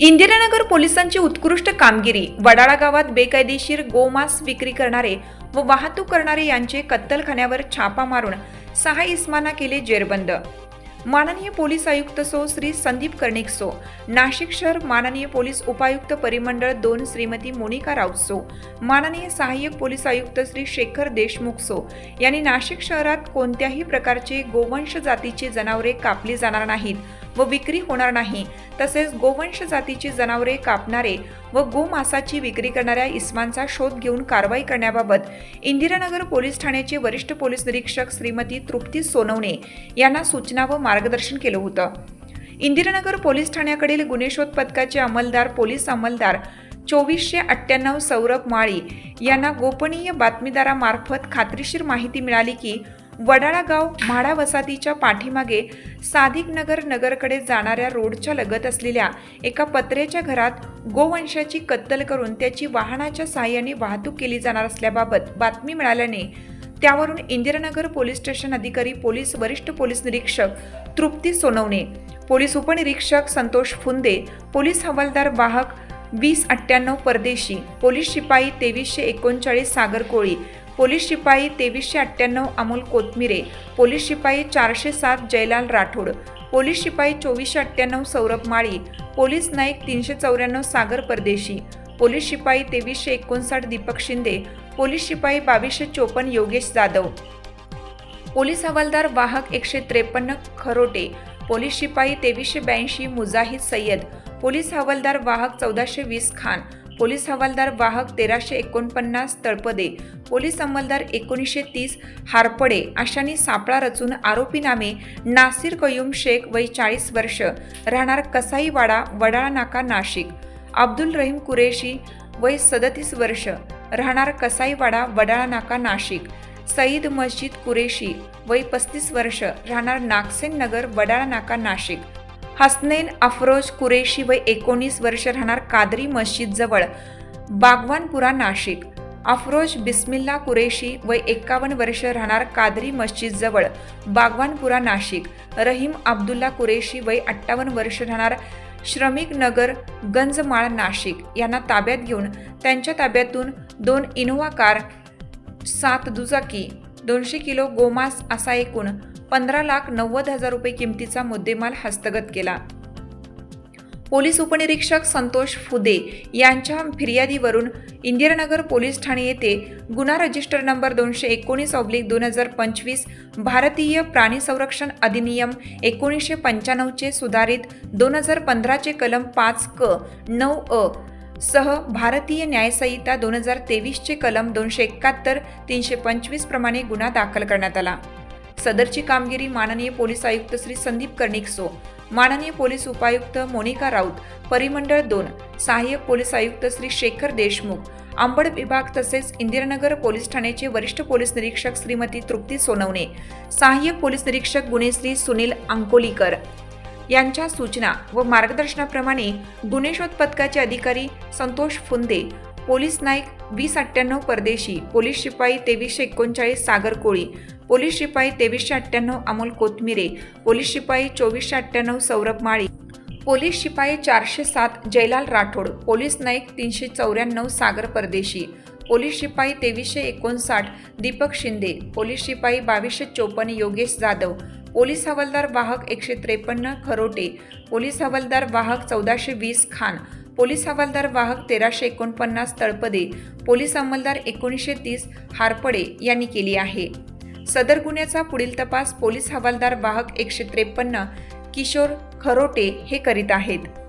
इंदिरानगर पोलिसांची उत्कृष्ट कामगिरी वडाळा गावात बेकायदेशीर गोमांस विक्री करणारे व वाहतूक करणारे यांचे कत्तलखान्यावर छापा मारून सहा इस्माना केले जेरबंद. माननीय पोलीस आयुक्त सो श्री संदीप कर्णिक सो. नाशिक शहर माननीय पोलीस उपायुक्त परिमंडळ दोन श्रीमती मोनिका राऊत सो. माननीय सहाय्यक पोलीस आयुक्त श्री शेखर देशमुख सो. यांनी नाशिक शहरात कोणत्याही प्रकारचे गोवंश जातीची जनावरे कापली जाणार नाहीत व विक्री होणार नाही. तसेच गोवंश जातीची जनावरे कापणारे व गोमासाची विक्री करणाऱ्या इस्मांचा शोध घेऊन कारवाई करण्याबाबत इंदिरानगर पोलीस ठाण्याचे वरिष्ठ पोलीस निरीक्षक श्रीमती तृप्ती सोनवणे यांना सूचना व मार्गदर्शन केलं होतं. इंदिरानगर पोलीस ठाण्याकडील गुन्हेशोध पथकाचे अंमलदार पोलीस अंमलदार चोवीसशे अठ्ठ्याण्णव सौरभ माळी यांना गोपनीय बातमीदारामार्फत खात्रीशीर माहिती मिळाली की वडाळा गाव म्हाडा वसाहतीच्या पाठीमागे साधिकनगर नगरकडे जाणाऱ्या रोडच्या लगत असलेल्या एका पत्र्याच्या घरात गोवंशाची कत्तल करून त्याची वाहनाच्या सहाय्याने वाहतूक केली जाणार असल्याबाबत बातमी मिळाल्याने त्यावरून इंदिरानगर पोलीस स्टेशन अधिकारी पोलीस वरिष्ठ पोलीस निरीक्षक तृप्ती सोनवणे पोलीस उपनिरीक्षक संतोष फुंदे पोलीस हवालदार वाहक वीस अठ्ठ्याण्णव परदेशी पोलीस शिपाई तेवीसशे एकोणचाळीस सागर कोळी पोलीस शिपाई तेवीसशे अठ्ठ्याण्णव अमोल कोथमिरे पोलीस शिपाई चारशे सात जयलाल राठोड पोलीस शिपाई चोवीसशे अठ्ठ्याण्णव सौरभ माळी पोलीस नाईक तीनशे चौऱ्याण्णव सागर परदेशी पोलीस शिपाई तेवीसशे एकोणसाठ दीपक शिंदे पोलीस शिपाई बावीसशे चोपन्न योगेश जाधव. पोलीस हवालदार वाहक एकशे त्रेपन्न खरोटे पोलीस शिपाई तेवीसशे ब्याऐंशी मुजाहिद सय्यद पोलीस हवालदार वाहक चौदाशे वीस खान पोलीस हवालदार वाहक तेराशे एकोणपन्नास तळपदे पोलीस अंमलदार एकोणीसशे तीस हारपडे अशांनी सापळा रचून आरोपी नामे नासिर कयूम शेख वय चाळीस वर्ष राहणार कसाईवाडा वडाळा नाका नाशिक. अब्दुल रहीम कुरेशी वय सदतीस वर्ष राहणार कसाईवाडा वडाळा नाका नाशिक. सईद मस्जिद कुरेशी वय पस्तीस वर्ष राहणार नागसेन नगर वडाळा नाका नाशिक. हसनैन अफरोज कुरेशी वय एकोणीस वर्ष राहणार कादरी मस्जिदजवळ बागवानपुरा नाशिक. अफरोज बिस्मिल्ला कुरेशी वय एक्कावन्न वर्ष राहणार कादरी मस्जिदजवळ बागवानपुरा नाशिक. रहीम अब्दुल्ला कुरेशी वय अठ्ठावन्न वर्ष राहणार श्रमिक नगर गंजमाळ नाशिक. यांना ताब्यात घेऊन त्यांच्या ताब्यातून दोन इनोवा कार सात दुचाकी दोनशे किलो गोमांस असा एकूण पंधरा लाख नव्वद हजार रुपये किमतीचा मुद्देमाल हस्तगत केला. पोलीस उपनिरीक्षक संतोष फुदे यांच्या फिर्यादीवरून इंदिरानगर पोलीस ठाणे येथे गुन्हा रजिस्टर नंबर दोनशे एकोणीस ऑब्लिक दोन हजार पंचवीस भारतीय प्राणी संरक्षण अधिनियम एकोणीसशे पंच्याण्णवचे सुधारित दोन हजार पंधराचे कलम पाच क नऊ अ सह भारतीय न्यायसंहिता दोन हजार तेवीसचे कलम दोनशे एकाहत्तर तीनशे पंचवीस प्रमाणे गुन्हा दाखल करण्यात आला. सदरची कामगिरी माननीय पोलीस आयुक्त श्री संदीप कर्णिकसो माननीय पोलीस उपायुक्त मोनिका राऊत परिमंडळ दोन सहाय्यक पोलीस आयुक्त श्री शेखर देशमुख अंबड विभाग तसेच इंदिरानगर पोलीस ठाण्याचे वरिष्ठ पोलीस निरीक्षक श्रीमती तृप्ती सोनवणे सहाय्यक पोलीस निरीक्षक गुन्हेश्री सुनील अंकोलीकर यांच्या सूचना व मार्गदर्शनाप्रमाणे गुन्हे शोध पथकाचे अधिकारी संतोष फुंदे पोलीस नाईक वीस अठ्ठ्याण्णव परदेशी पोलीस शिपाई तेवीसशे एकोणचाळीस सागर कोळी पोलीस शिपाई तेवीसशे अठ्ठ्याण्णव अमोल कोथमिरे पोलीस शिपाई चोवीसशे अठ्ठ्याण्णव सौरभ माळी पोलीस शिपाई चारशे सात जयलाल राठोड पोलीस नाईक तीनशे चौऱ्याण्णव सागर परदेशी पोलीस शिपाई तेवीसशे एकोणसाठ दीपक शिंदे पोलीस शिपाई बावीसशे चोपन्न योगेश जाधव पोलीस हवालदार वाहक एकशे त्रेपन्न खरोटे पोलीस हवालदार वाहक चौदाशे वीस खान पोलीस हवालदार वाहक तेराशे एकोणपन्नास तळपदे पोलीस अंमलदार एकोणीसशे तीस हारपडे यांनी केली आहे. सदर गुन्ह्याचा पुढील तपास पोलीस हवालदार वाहक एकशे त्रेपन्न किशोर खरोटे हे करीत आहेत.